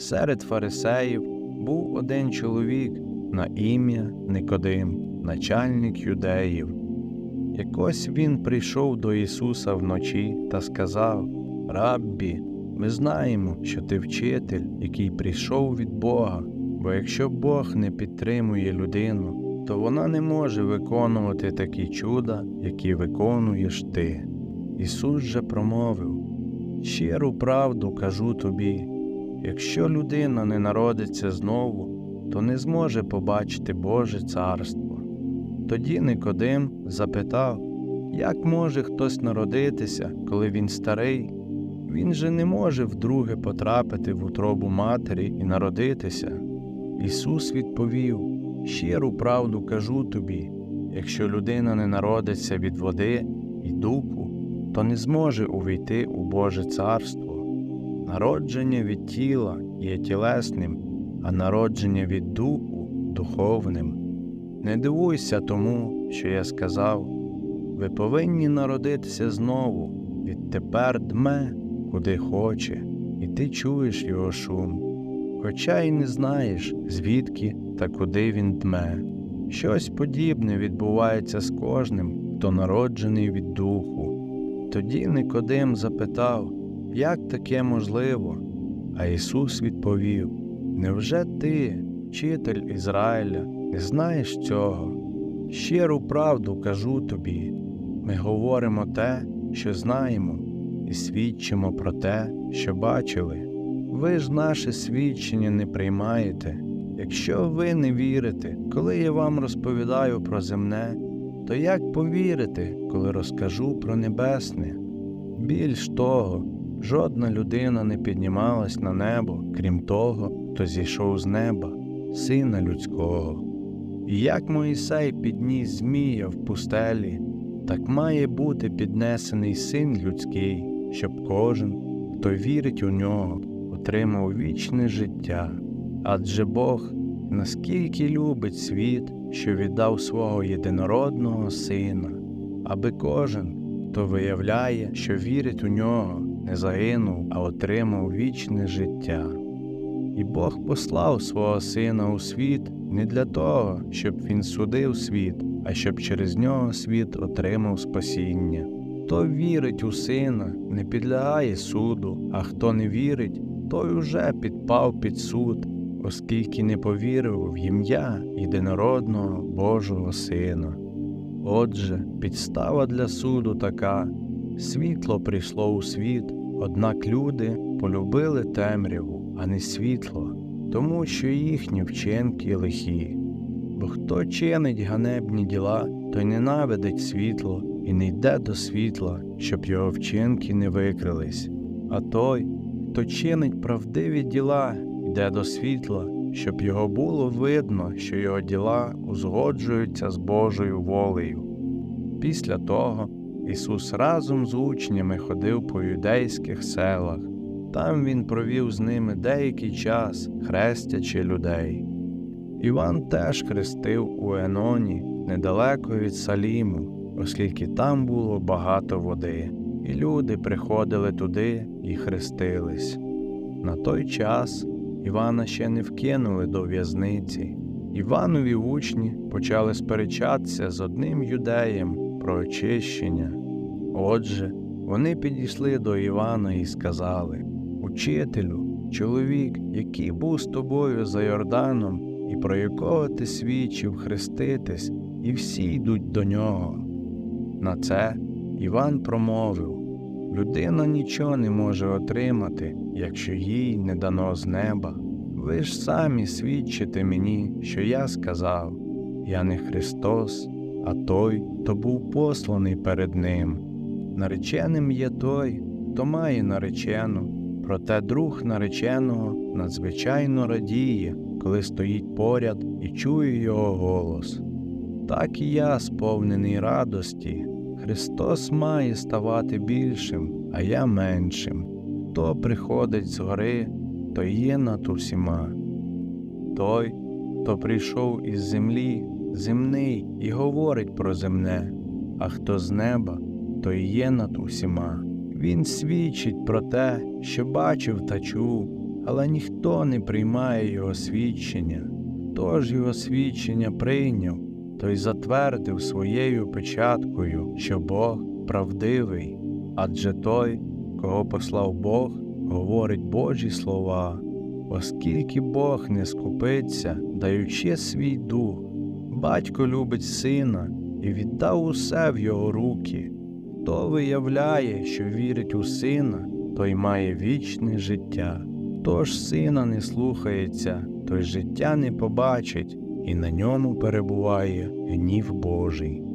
Серед фарисеїв був один чоловік на ім'я Никодим, начальник юдеїв. Якось він прийшов до Ісуса вночі та сказав: Раббі, ми знаємо, що ти вчитель, який прийшов від Бога, бо якщо Бог не підтримує людину, то вона не може виконувати такі чуда, які виконуєш ти. Ісус же промовив: Щиру правду кажу тобі, якщо людина не народиться знову, то не зможе побачити Боже царство. Тоді Никодим запитав, як може хтось народитися, коли він старий? Він же не може вдруге потрапити в утробу матері і народитися. Ісус відповів: Щиру правду кажу тобі, якщо людина не народиться від води і духу, то не зможе увійти у Боже царство. Народження від тіла є тілесним, а народження від духу духовним. Не дивуйся тому, що я сказав. Ви повинні народитися знову, відтепер дме, куди хоче, і ти чуєш його шум, хоча й не знаєш, звідки та куди він дме. Щось подібне відбувається з кожним, хто народжений від духу. Тоді Никодим запитав, як таке можливо? А Ісус відповів: Невже ти, вчитель Ізраїля, не знаєш цього? Щиру правду кажу тобі. Ми говоримо те, що знаємо, і свідчимо про те, що бачили. Ви ж наше свідчення не приймаєте. Якщо ви не вірите, коли я вам розповідаю про земне, то як повірите, коли розкажу про небесне? Більш того, жодна людина не піднімалась на небо, крім того, хто зійшов з неба, сина людського. І як Моїсей підніс Змія в пустелі, так має бути піднесений син людський, щоб кожен, хто вірить у нього, отримав вічне життя. Адже Бог наскільки любить світ, що віддав свого єдинородного сина, аби кожен, хто виявляє, що вірить у нього, не загинув, а отримав вічне життя. І Бог послав свого Сина у світ не для того, щоб Він судив світ, а щоб через нього світ отримав спасіння. Хто вірить у Сина, не підлягає суду, а хто не вірить, той уже підпав під суд, оскільки не повірив в ім'я єдинородного Божого Сина. Отже, підстава для суду така світло прийшло у світ, однак люди полюбили темряву, а не світло, тому що їхні вчинки лихі. Бо хто чинить ганебні діла, той ненавидить світло і не йде до світла, щоб його вчинки не викрились. А той, хто чинить правдиві діла, йде до світла, щоб його було видно, що його діла узгоджуються з Божою волею. Після того Ісус разом з учнями ходив по юдейських селах. Там Він провів з ними деякий час, хрестячи людей. Іван теж хрестив у Еноні недалеко від Саліму, оскільки там було багато води, і люди приходили туди і хрестились. На той час Івана ще не вкинули до в'язниці. Іванові учні почали сперечатися з одним юдеєм про очищення. Отже, вони підійшли до Івана і сказали Учителю, чоловік, який був з тобою за Йорданом, і про якого ти свідчив хреститись, і всі йдуть до нього. На це Іван промовив Людина нічого не може отримати, якщо їй не дано з неба. Ви ж самі свідчите мені, що я сказав я не Христос, а той, хто був посланий перед Ним. Нареченим є той, хто має наречену, проте друг нареченого надзвичайно радіє, коли стоїть поряд і чує його голос. Так і я, сповнений радості, Христос має ставати більшим, а я меншим. Хто приходить згори, той є над усіма. Той, хто прийшов із землі, земний і говорить про земне, а хто з неба, той є над усіма. Він свідчить про те, що бачив та чув, але ніхто не приймає його свідчення. Хто ж його свідчення прийняв, той затвердив своєю печаткою, що Бог правдивий, адже той, кого послав Бог, говорить Божі слова, оскільки Бог не скупиться, даючи свій дух, батько любить сина і віддав усе в його руки. Хто виявляє, що вірить у сина, той має вічне життя. Хто ж сина не слухається, той життя не побачить, і на ньому перебуває гнів Божий.